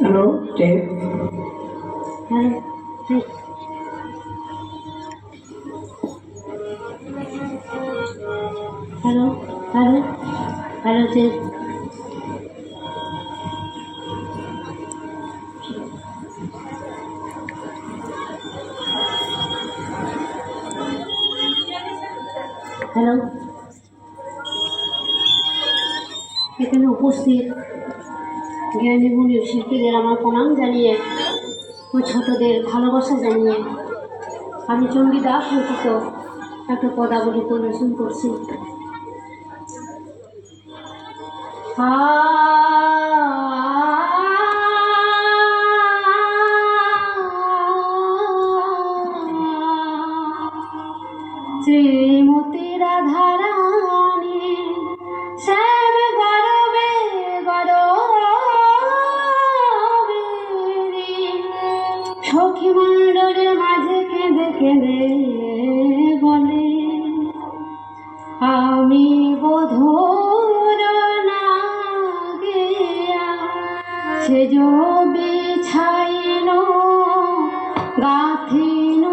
Hello, Dave. Hi. Hi. Hello. Hello. Hello, Dave. Hello. এখানে উপস্থিত জ্ঞানীগুণী শিল্পীদের আমার প্রণাম জানিয়ে ও ছোটদের ভালোবাসা জানিয়ে আমি চণ্ডী দাস রচিত একটা পদাবলী পরিবেশন করছি। শ্রীমতী রাধারানী সেজ বিছাইন গাথিন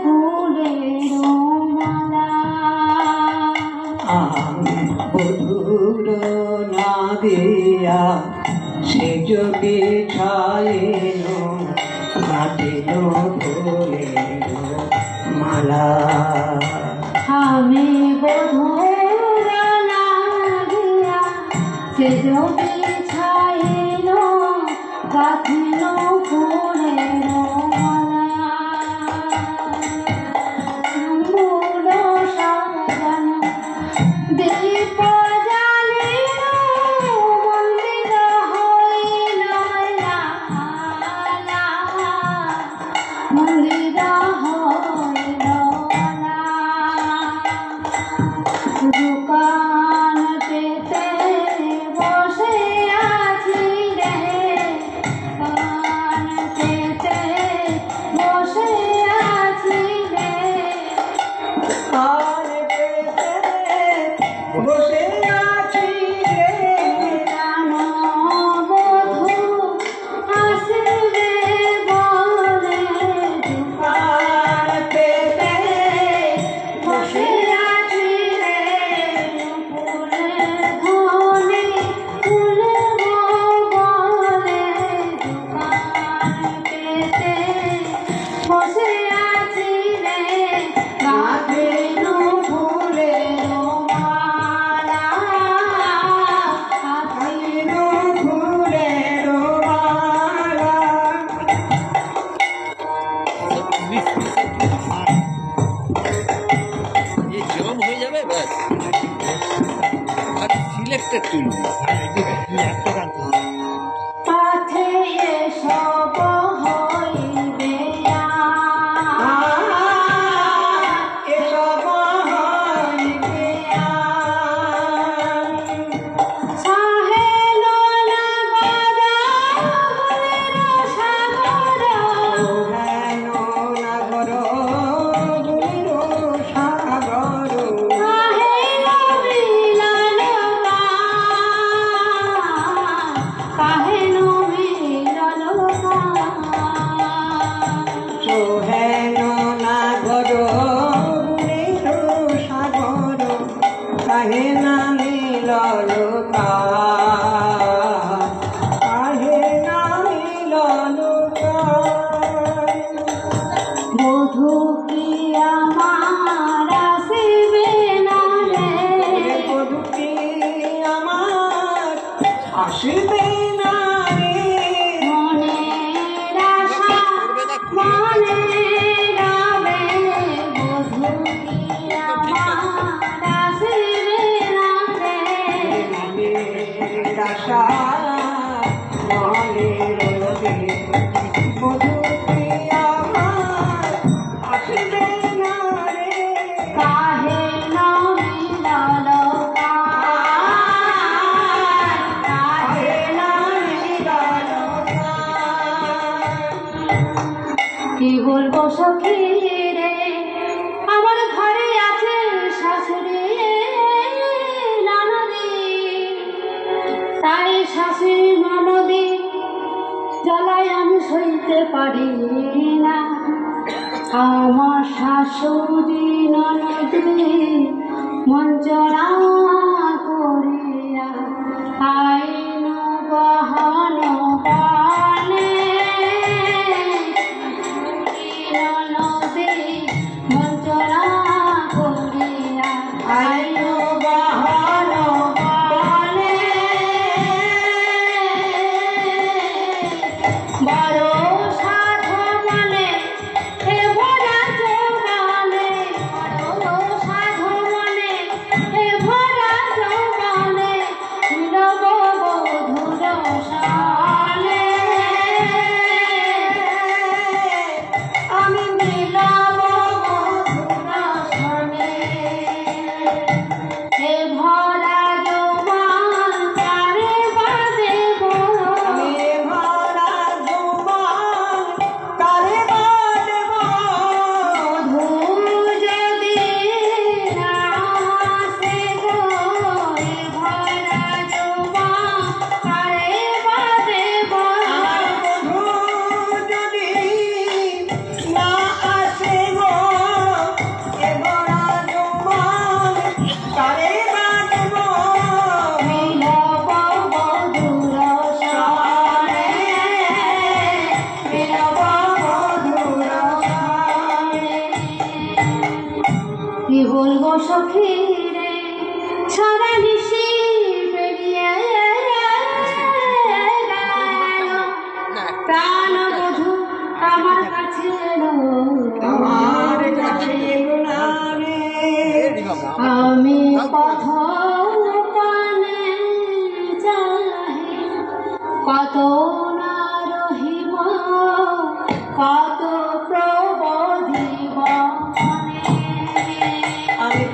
ফুলের মালা। বধুর না দিয়া সেজ বিছাইন গাথিন ফুলের মালা। আমি বধুর না দিয়া সেজ you know Okay. filho. যেতে পারি না আমার শাশুড়ি ননদে মঞ্জরা করিয়া আইন বহন পালে ননদে মঞ্জরা করিয়া আইন বহন পালে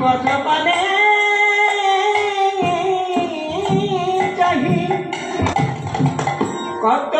কথা পালে কত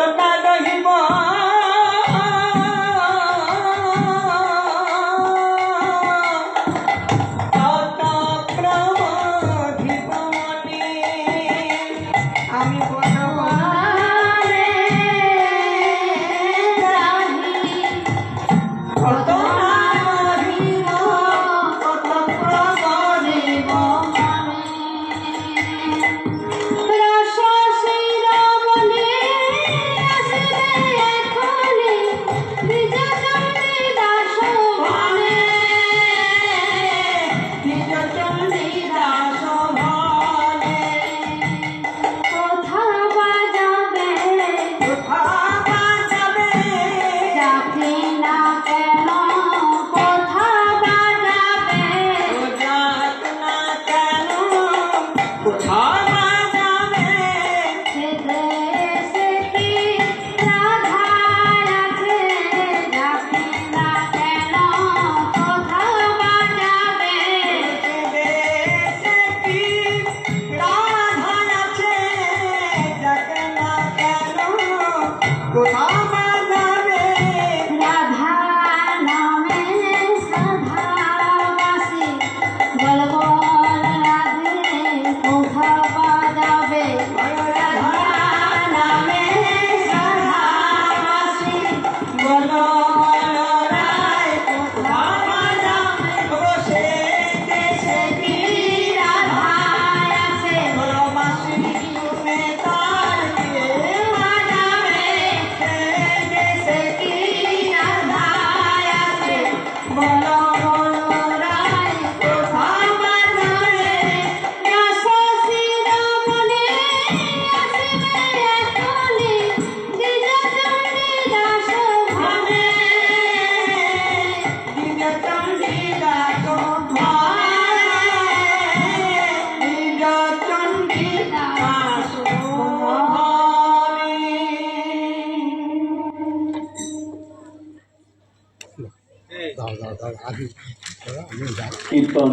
কীর্তন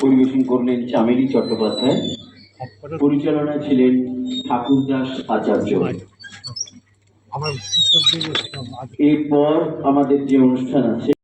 পরিবেশন করলেন চামেলি চট্টোপাধ্যায়। পরিচালনা ছিলেন ঠাকুরদাস আচার্য। এরপর আমাদের যে অনুষ্ঠান আছে